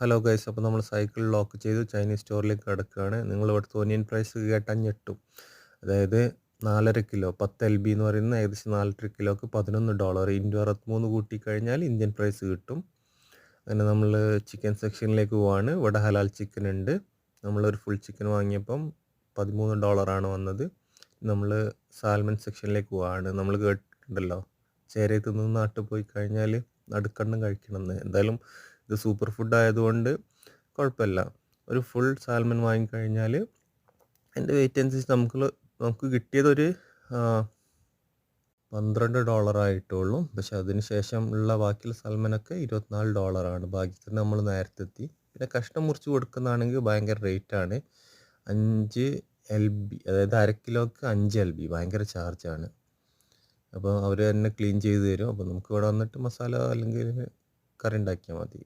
Hello guys അപ്പോൾ നമ്മൾ cycle lock ചെയ്തു ചൈനീസ് സ്റ്റോറിലേക്ക് കിടക്കുകയാണ്. നിങ്ങൾ ഇവിടുത്തെ ഒനിയൻ പ്രൈസ് കേട്ടാൽ ഞെട്ടും. അതായത് നാലര കിലോ പത്ത് എൽ ബി എന്ന് പറയുന്ന ഏകദേശം നാലര കിലോക്ക് പതിനൊന്ന് ഡോളർ. ഇന്റു അറുപത്തിമൂന്ന് കൂട്ടി കഴിഞ്ഞാൽ ഇന്ത്യൻ പ്രൈസ് കിട്ടും. അങ്ങനെ നമ്മൾ ചിക്കൻ സെക്ഷനിലേക്ക് പോവാണ്. ഇവിടെ ഹലാൽ ചിക്കൻ ഉണ്ട്. നമ്മളൊരു ഫുൾ ചിക്കൻ വാങ്ങിയപ്പം പതിമൂന്ന് ഡോളറാണ് വന്നത്. നമ്മൾ സാൽമൺ സെക്ഷനിലേക്ക് പോവാണ്. നമ്മൾ കേട്ടിട്ടുണ്ടല്ലോ ചേരത്ത് നിന്ന് നാട്ടിൽ പോയി കഴിഞ്ഞാൽ നടുക്കണ്ണം കഴിക്കണമെന്ന് എന്തായാലും ഇത് സൂപ്പർ ഫുഡ് ആയതുകൊണ്ട് കുഴപ്പമില്ല. ഒരു ഫുൾ സാൽമൺ വാങ്ങിക്കഴിഞ്ഞാൽ അതിന്റെ വെയിറ്റ് അനുസരിച്ച് നമുക്ക് നമുക്ക് കിട്ടിയതൊരു പന്ത്രണ്ട് ഡോളറായിട്ടുള്ളൂ പക്ഷെ അതിന് ശേഷം ഉള്ള ബാക്കിയുള്ള സാൽമനൊക്കെ ഇരുപത്തിനാല് ഡോളറാണ് ബാക്കി നമ്മൾ നേരത്തെ എത്തി പിന്നെ കഷ്ണം മുറിച്ച് കൊടുക്കുന്നതാണെങ്കിൽ ഭയങ്കര റേറ്റാണ് അഞ്ച് എൽ ബി അതായത് അര കിലോക്ക് അഞ്ച് എൽ ബി ഭയങ്കര ചാർജാണ് അപ്പോൾ അവർ തന്നെ ക്ലീൻ ചെയ്ത് തരും. അപ്പോൾ നമുക്ക് ഇവിടെ വന്നിട്ട് മസാല അല്ലെങ്കിൽ കറി ഉണ്ടാക്കിയാൽ മതി.